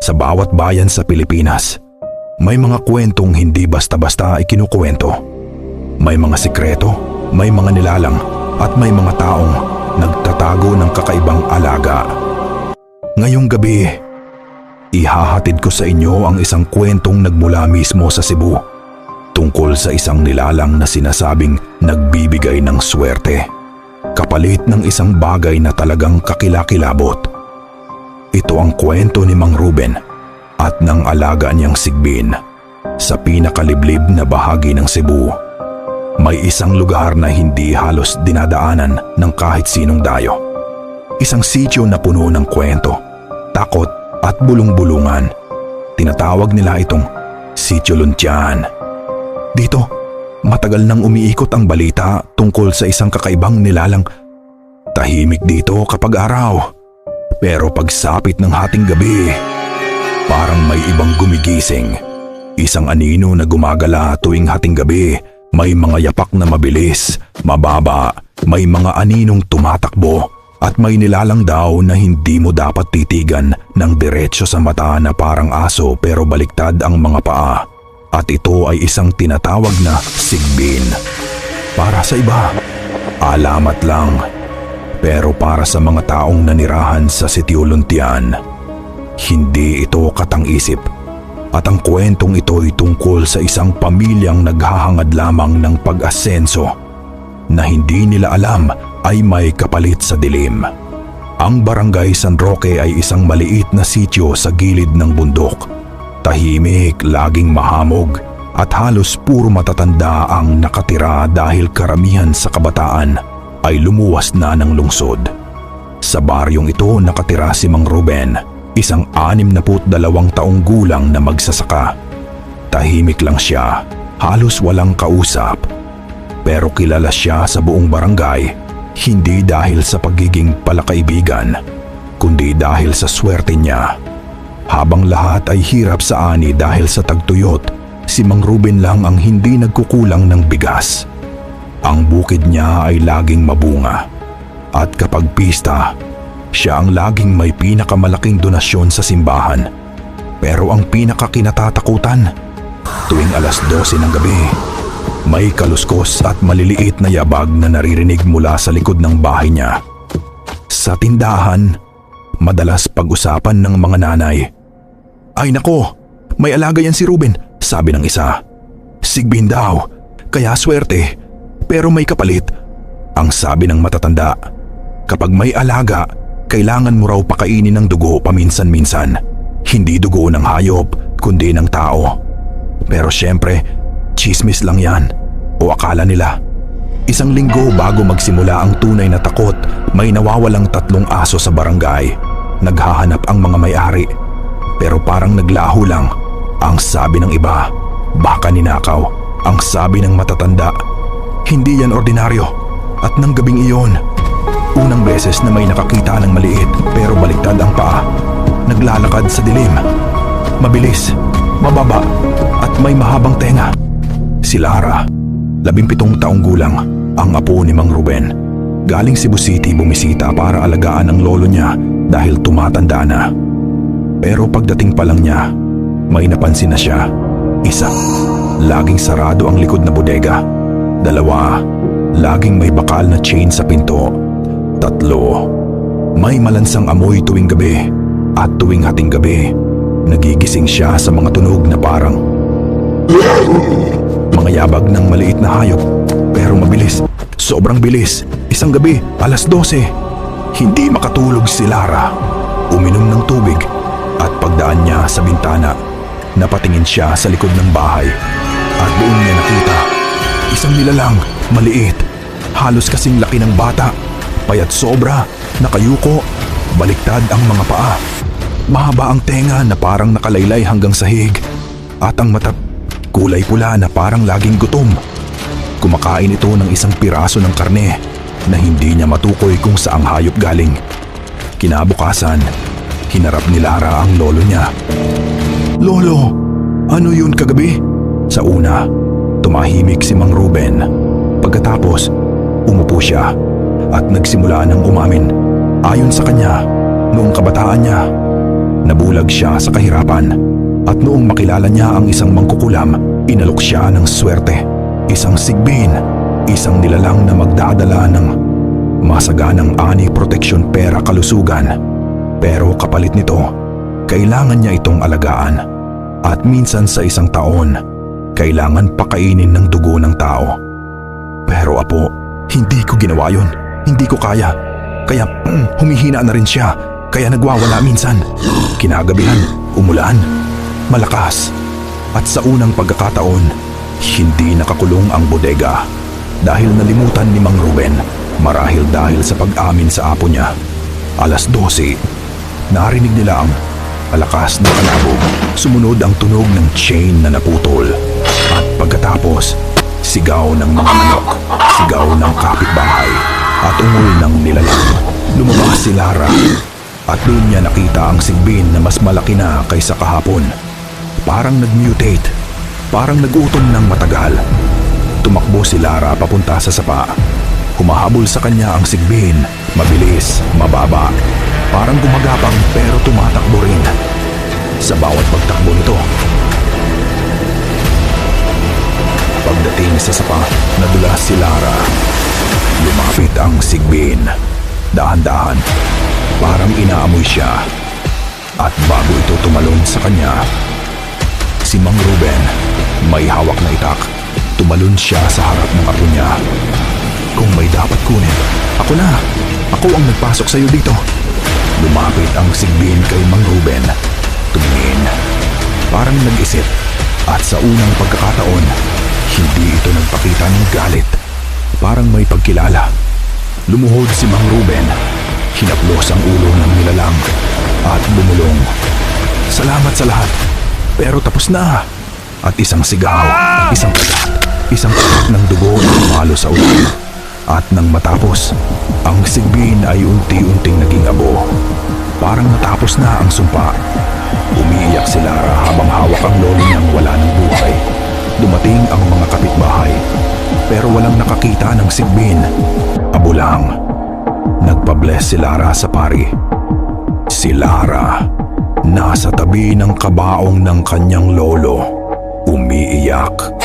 Sa bawat bayan sa Pilipinas, may mga kwentong hindi basta-basta ikinukwento. May mga sikreto, may mga nilalang, at may mga taong nagtatago ng kakaibang alaga. Ngayong gabi, ihahatid ko sa inyo ang isang kwentong nagmula mismo sa Cebu tungkol sa isang nilalang na sinasabing nagbibigay ng swerte kapalit ng isang bagay na talagang kakilakilabot. Ito ang kwento ni Mang Ruben at ng alaga niyang sigbin sa pinakaliblib na bahagi ng Cebu. May isang lugar na hindi halos dinadaanan ng kahit sinong dayo. Isang sityo na puno ng kwento, takot at bulong-bulungan. Tinatawag nila itong Sityo Luntian. Dito, matagal nang umiikot ang balita tungkol sa isang kakaibang nilalang. Tahimik dito kapag araw. Pero pagsapit ng hating gabi, parang may ibang gumigising. Isang anino na gumagala tuwing hating gabi, may mga yapak na mabilis, mababa, may mga aninong tumatakbo at may nilalang daw na hindi mo dapat titigan ng diretsyo sa mata na parang aso pero baliktad ang mga paa. At ito ay isang tinatawag na sigbin. Para sa iba, alamat lang. Pero para sa mga taong nanirahan sa Sitio Luntian, hindi ito katang-isip. At ang kwentong ito ay tungkol sa isang pamilyang naghahangad lamang ng pag-asenso na hindi nila alam ay may kapalit sa dilim. Ang barangay San Roque ay isang maliit na sityo sa gilid ng bundok. Tahimik, laging mahamog at halos puro matatanda ang nakatira dahil karamihan sa kabataan ay lumuwas na ng lungsod. Sa baryong ito nakatira si Mang Ruben, isang anim na dalawang taong gulang na magsasaka. Tahimik lang siya, halos walang kausap. Pero kilala siya sa buong barangay, hindi dahil sa pagiging palakaibigan, kundi dahil sa swerte niya. Habang lahat ay hirap sa ani dahil sa tagtuyot, si Mang Ruben lang ang hindi nagkukulang ng bigas. Ang bukid niya ay laging mabunga. At kapag pista, siya ang laging may pinakamalaking donasyon sa simbahan. Pero ang pinakakinatatakutan, tuwing alas 12 ng gabi, may kaluskos at maliliit na yabag na naririnig mula sa likod ng bahay niya. Sa tindahan, madalas pag-usapan ng mga nanay. Ay nako, may alaga yan si Ruben, sabi ng isa. Sigbin daw, kaya swerte, pero may kapalit. Ang sabi ng matatanda, kapag may alaga, kailangan mo raw pakainin ng dugo paminsan-minsan. Hindi dugo ng hayop, kundi ng tao. Pero syempre, chismis lang yan. O akala nila. Isang linggo bago magsimula ang tunay na takot, may nawawalang tatlong aso sa barangay. Naghahanap ang mga may-ari. Pero parang naglaho lang. Ang sabi ng iba, baka ninakaw. Ang sabi ng matatanda, hindi yan ordinaryo. At nang gabing iyon, unang beses na may nakakita ng maliit pero baliktad ang paa. Naglalakad sa dilim. Mabilis, mababa, at may mahabang tenga. Si Lara, labimpitong taong gulang, ang apo ni Mang Ruben. Galing Cebu City bumisita para alagaan ang lolo niya dahil tumatanda na. Pero pagdating pa lang niya, may napansin na siya. Isa, laging sarado ang likod na bodega. Dalawa, laging may bakal na chain sa pinto. Tatlo, may malansang amoy tuwing gabi at tuwing hating gabi, nagigising siya sa mga tunog na parang mga yabag ng maliit na hayop pero mabilis, sobrang bilis. Isang gabi, alas 12, hindi makatulog si Lara. Uminom ng tubig at pagdaan niya sa bintana, napatingin siya sa likod ng bahay at doon niya nakita isang nilalang maliit, halos kasing laki ng bata, payat sobra, nakayuko, baliktad ang mga paa. Mahaba ang tenga na parang nakalaylay hanggang sahig at ang mata kulay pula na parang laging gutom. Kumakain ito ng isang piraso ng karne na hindi niya matukoy kung saang hayop galing. Kinabukasan, hinarap ni Lara ang lolo niya. Lolo, ano yun kagabi? Sa una, tumahimik si Mang Ruben. Pagkatapos, umupo siya at nagsimula ng umamin. Ayon sa kanya, noong kabataan niya, Nabulag siya sa kahirapan. At noong makilala niya ang isang mangkukulam, inalok siya ng swerte. Isang sigbin, isang nilalang na magdadala ng masaganang ani proteksyon pera kalusugan. Pero kapalit nito, kailangan niya itong alagaan. At minsan sa isang taon, kailangan pakainin ng dugo ng tao. Pero apo, hindi ko ginawa yun. Hindi ko kaya. Kaya mm, humihina na rin siya. Kaya nagwawala minsan. Kinagabihan, umulan, malakas. At sa unang pagkakataon, hindi nakakulong ang bodega. Dahil nalimutan ni Mang Ruben, marahil dahil sa pag-amin sa apo niya. Alas 12, narinig nila ang malakas na kalabog. Sumunod ang tunog ng chain na naputol. At pagkatapos, sigaw ng mga manok, sigaw ng kapitbahay, at ungol ng nilalang. Lumabas si Lara at doon niya nakita ang sigbin na mas malaki na kaysa kahapon. Parang nag-mutate, parang nagutom ng matagal. Tumakbo si Lara papunta sa sapa. Humahabol sa kanya ang sigbin, mabilis, mababa. Parang gumagapang pero tumatakbo rin. Sa bawat pagtakbo nito, Pagdating sa sapa, nadulas si Lara. Lumapit ang sigbin. Dahan-dahan, parang inaamoy siya. At bago ito tumalon sa kanya, si Mang Ruben, may hawak na itak, tumalon siya sa harap ng apo niya. Kung may dapat kunin, ako na. Ako ang nagpasok sa iyo dito. Lumapit ang sigbin kay Mang Ruben. Tumingin. Parang nag-isip. At sa unang pagkakataon, hindi ito nagpakita ng galit. Parang may pagkilala. Lumuhod si Mang Ruben. Hinaplos ang ulo ng nilalang at bumulong. Salamat sa lahat. Pero tapos na. At isang sigaw, isang kagat, isang kagat ng dugo na humalo sa ulo. At nang matapos, ang sigbin ay unti-unting naging abo. Parang natapos na ang sumpa. Umiiyak si Lara habang hawak ang lolo niyang wala ng buhay. Dumating ang mga kapitbahay, pero walang nakakita ng sigbin. Abo lang. Nagpa-bless si Lara sa pari. Si Lara, nasa tabi ng kabaong ng kanyang lolo, umiiyak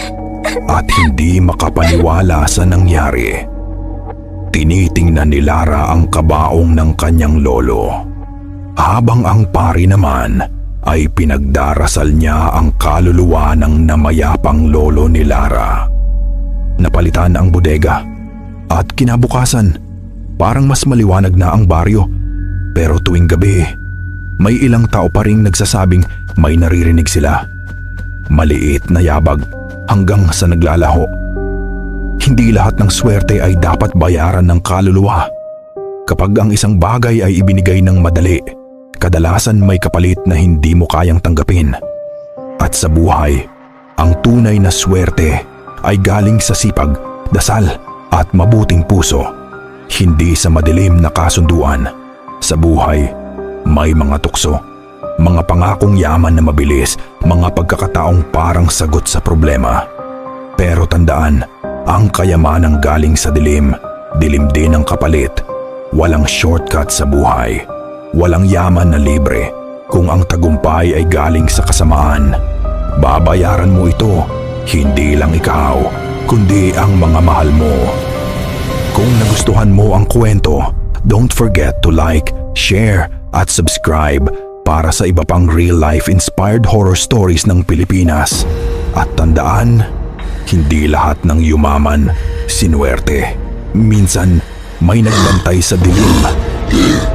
at hindi makapaniwala sa nangyari. Tinitingnan ni Lara ang kabaong ng kanyang lolo. Habang ang pari naman ay pinagdarasal niya ang kaluluwa ng namayapang lolo ni Lara. Napalitan ang bodega at kinabukasan parang mas maliwanag na ang baryo. Pero tuwing gabi, may ilang tao pa ring nagsasabing may naririnig sila. Maliit na yabag hanggang sa naglalaho. Hindi lahat ng swerte ay dapat bayaran ng kaluluwa. Kapag ang isang bagay ay ibinigay ng madali, kadalasan may kapalit na hindi mo kayang tanggapin. At sa buhay, ang tunay na swerte ay galing sa sipag, dasal at mabuting puso. Hindi sa madilim na kasunduan. Sa buhay, may mga tukso. Mga pangakong yaman na mabilis, mga pagkakataong parang sagot sa problema. Pero tandaan, ang kayamanang galing sa dilim, dilim din ang kapalit. Walang shortcut sa buhay. Walang yaman na libre. Kung ang tagumpay ay galing sa kasamaan, babayaran mo ito, hindi lang ikaw, kundi ang mga mahal mo. Kung nagustuhan mo ang kwento, don't forget to like, share, at subscribe para sa iba pang real-life inspired horror stories ng Pilipinas. At tandaan, hindi lahat ng yumaman, sinuwerte. Minsan, may nagbantay sa dilim